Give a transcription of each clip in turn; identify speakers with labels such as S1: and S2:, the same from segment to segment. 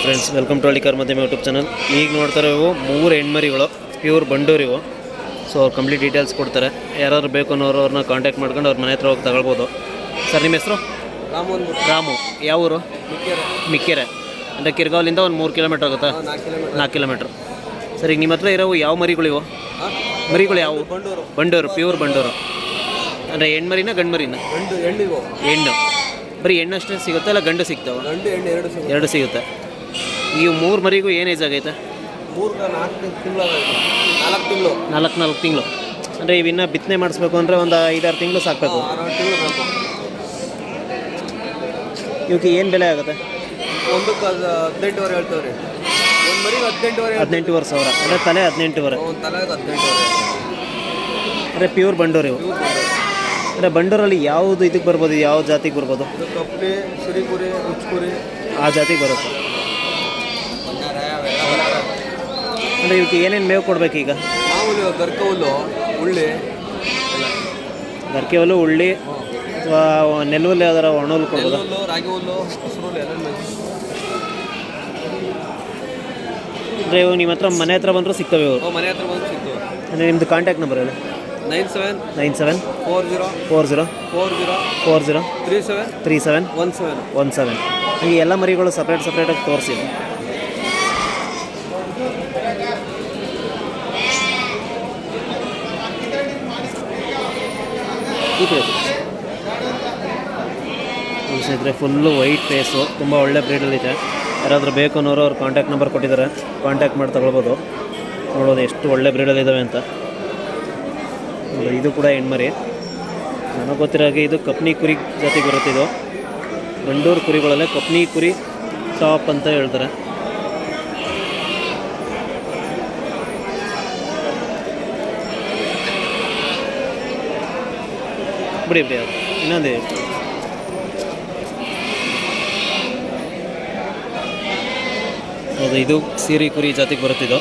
S1: Hi friends welcome to Hallikar Madhyama YouTube channel ಈಗ ನೋಡ್ತಾರೆ ಇವು ಮೂರು ಹೆಣ್ಮರಿಗಳು ಪ್ಯೂರ್ ಬಂಡೂರು ಇವು. ಸೊ ಅವ್ರು ಕಂಪ್ಲೀಟ್ ಡೀಟೇಲ್ಸ್ ಕೊಡ್ತಾರೆ. ಯಾರು ಬೇಕು ಅನ್ನೋರು ಅವ್ರನ್ನ ಕಾಂಟ್ಯಾಕ್ಟ್ ಮಾಡ್ಕೊಂಡು ಅವ್ರ ಮನೆ ಹತ್ರ ಹೋಗಿ ತಗೊಳ್ಬೋದು. ಸರ್ ನಿಮ್ಮ ಹೆಸರು?
S2: ರಾಮನ್
S1: ರಾಮು. ಯಾವ ಊರು?
S2: ಮಿಕ್ಕೆರೆ.
S1: ಮಿಕ್ಕೆರೆ. ಅಂದರೆ ಕಿರ್ಗಾವ್ಲಿಂದ ಒಂದು ಮೂರು ಕಿಲೋಮೀಟ್ರ್ ಆಗುತ್ತಾ?
S2: ನಾಲ್ಕು ಕಿಲೋಮೀಟರ್
S1: ನಾಲ್ಕು ಕಿಲೋಮೀಟ್ರ್ ಸರ್ ಈಗ ನಿಮ್ಮ ಹತ್ರ ಇರೋವು ಯಾವ ಮರಿಗಳು ಇವು? ಮರಿಗಳು ಯಾವುವು
S2: ಬಂಡೂರು.
S1: ಬಂಡೂರು ಪ್ಯೂರ್ ಬಂಡೂರು. ಅಂದರೆ ಹೆಣ್ಮರಿನ ಗಂಡ್ಮರಿನ?
S2: ಗಂಡು ಹೆಣ್ಣಿಗೂ
S1: ಹೆಣ್ಣು. ಬರೀ ಹೆಣ್ಣು ಅಷ್ಟೇ ಸಿಗುತ್ತೆ ಇಲ್ಲ ಗಂಡು ಸಿಗ್ತಾವೆ?
S2: ಗಂಡು ಹೆಣ್ಣು ಎರಡು ಸಿಗುತ್ತೆ.
S1: ಎರಡು ಸಿಗುತ್ತೆ. ಈ ಮೂರು ಮರಿಗೂ ಏನು ಏಜ್ ಆಗೈತೆ?
S2: ಮೂರು ನಾಲ್ಕು ತಿಂಗಳು ನಾಲ್ಕು ತಿಂಗಳು.
S1: ನಾಲ್ಕು ನಾಲ್ಕು ತಿಂಗಳು. ಅಂದರೆ ಇವಿನ್ನ ಬಿತ್ತನೆ ಮಾಡಿಸ್ಬೇಕು ಅಂದರೆ ಒಂದು ಐದಾರು ತಿಂಗಳು ಸಾಕಬೇಕು. ಇವಕ್ಕೆ ಏನು ಬೆಲೆ ಆಗುತ್ತೆ?
S2: ಒಂದಕ್ಕೆ ಹದಿನೆಂಟುವರೆ ಹೇಳ್ತೇವೆ ಒಂದು ಮರಿಗೆ ಹದಿನೆಂಟುವರೆ
S1: ಹದಿನೆಂಟುವರೆ ಸಾವಿರ. ಅಂದರೆ ತಲೆ ಹದಿನೆಂಟುವರೆ.
S2: ತಲೆ ಹದಿನೆಂಟುವರೆ
S1: ಅಂದರೆ ಪ್ಯೂರ್ ಬಂಡೂರು ಇವು. ಅಂದರೆ ಬಂಡೂರಲ್ಲಿ ಯಾವುದು ಇದಕ್ಕೆ ಬರ್ಬೋದು ಯಾವ ಜಾತಿಗೆ ಬರ್ಬೋದು?
S2: ಕಪ್ಪೆ ಸುರಿಕುರಿ ಉಚ್ಕುರಿ.
S1: ಆ ಜಾತಿಗೆ ಬರುತ್ತೆ. ಅಂದರೆ ಇವಕ್ಕೆ ಏನೇನು ಮೇವು ಕೊಡ್ಬೇಕು ಈಗ?
S2: ಮಾಮೂಲಿ ಗರ್ಕ ಹುಲ್ಲು ಉಳ್ಳಿ
S1: ಗರ್ಕೆ ಹುಲ್ಲು ಉಳ್ಳಿ ಅಥವಾ ನೆಲ್ಲುಲ್ಲಿ ಯಾವ್ದಾರ ಒಣ ಹುಲ್ಲು ಕೊಡ್ಬೋದಾ?
S2: ಹುಲ್ಲು ರಾಗಿ ಹುಲ್ಲು ಹಸಿರು ಹುಲ್ಲು ಎಲ್ಲ ಮೇಯ್ಸಿ.
S1: ಅಂದರೆ ಇವು ನಿಮ್ಮ ಹತ್ರ ಮನೆ ಹತ್ರ ಬಂದರೂ ಸಿಗ್ತವೆ
S2: ಇವರು ಮನೆ ಹತ್ರ ಬಂದು ಸಿಗ್ತವೆ.
S1: ಅಂದರೆ ನಿಮ್ಮದು ಕಾಂಟ್ಯಾಕ್ಟ್ ನಂಬರ್ ಹೇಳಿ.
S2: Nine seven
S1: nine seven
S2: four zero
S1: four zero
S2: four zero
S1: four zero
S2: three seven
S1: three seven
S2: one seven.
S1: One seven. ಈ ಎಲ್ಲ ಮರಿಗಳು ಸಪ್ರೇಟ್ ಸಪ್ರೇಟಾಗಿ ತೋರಿಸಿ ಸ್ನೇಹಿತರೆ ಫುಲ್ಲು ವೈಟ್ ಫೇಸು ತುಂಬ ಒಳ್ಳೆ ಬ್ರೀಡಲ್ಲಿದೆ ಯಾರಾದರೂ ಬೇಕು ಅನ್ನೋರು ಅವ್ರ ಕಾಂಟ್ಯಾಕ್ಟ್ ನಂಬರ್ ಕೊಟ್ಟಿದ್ದಾರೆ. ಕಾಂಟ್ಯಾಕ್ಟ್ ಮಾಡಿ ತಗೊಳ್ಬೋದು. ನೋಡೋದು ಎಷ್ಟು ಒಳ್ಳೆ ಬ್ರೀಡಲ್ಲಿದ್ದಾವೆ ಅಂತ. ಇದು ಕೂಡ ಹೆಣ್ಮರಿ. ನನಗೆ ಗೊತ್ತಿರೋ ಹಾಗೆ ಇದು ಕಪ್ನಿ ಕುರಿ ಜಾತಿಗೆ ಬರುತ್ತಿದ್ದು ಗಂಡೂರು ಕುರಿಗಳಲ್ಲೇ ಕಪ್ನಿ ಕುರಿ ಟಾಪ್ ಅಂತ ಹೇಳ್ತಾರೆ. ಬಿಡಿ ಬಿಡಿ ಅದು. ಇನ್ನೊಂದು ಹೌದು, ಇದು ಸೀರೆ ಕುರಿ ಜಾತಿಗೆ ಬರುತ್ತಿದ್ದು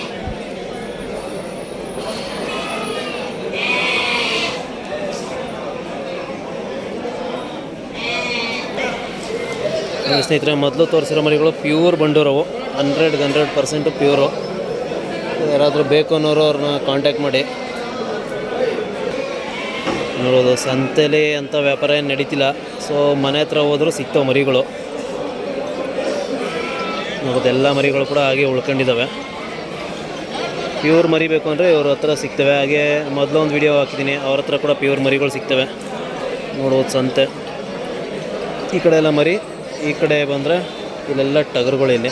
S1: ಸ್ನೇಹಿತರೆ, ಮೊದಲು ತೋರಿಸಿರೋ ಮರಿಗಳು ಪ್ಯೂರ್ ಬಂಡೂರವು. ಹಂಡ್ರೆಡ್ ಹಂಡ್ರೆಡ್ ಪರ್ಸೆಂಟು ಪ್ಯೂರು ಯಾರಾದರೂ ಬೇಕು ಅನ್ನೋರು ಅವ್ರನ್ನ ಕಾಂಟ್ಯಾಕ್ಟ್ ಮಾಡಿ. ನೋಡೋದು. ಸಂತೆಲಿ ಅಂತ ವ್ಯಾಪಾರ ಏನು ನಡೀತಿಲ್ಲ. ಸೊ ಮನೆ ಹತ್ರ ಹೋದರೂ ಸಿಗ್ತಾವೆ ಮರಿಗಳು. ನೋಡೋದು, ಎಲ್ಲ ಮರಿಗಳು ಕೂಡ ಹಾಗೆ ಉಳ್ಕೊಂಡಿದ್ದಾವೆ ಪ್ಯೂರ್ ಮರಿ ಬೇಕು ಅಂದರೆ ಇವ್ರ ಹತ್ರ ಸಿಗ್ತವೆ. ಹಾಗೆ ಮೊದಲು ಒಂದು ವಿಡಿಯೋ ಹಾಕಿದ್ದೀನಿ ಅವ್ರ ಹತ್ರ ಕೂಡ ಪ್ಯೂರ್ ಮರಿಗಳು ಸಿಗ್ತವೆ. ನೋಡ್ಬೋದು ಸಂತೆ. ಈ ಕಡೆ ಎಲ್ಲ ಮರಿ, ಈ ಕಡೆ ಬಂದರೆ ಇಲ್ಲೆಲ್ಲ ಟಗರುಗಳು ಇಲ್ಲಿ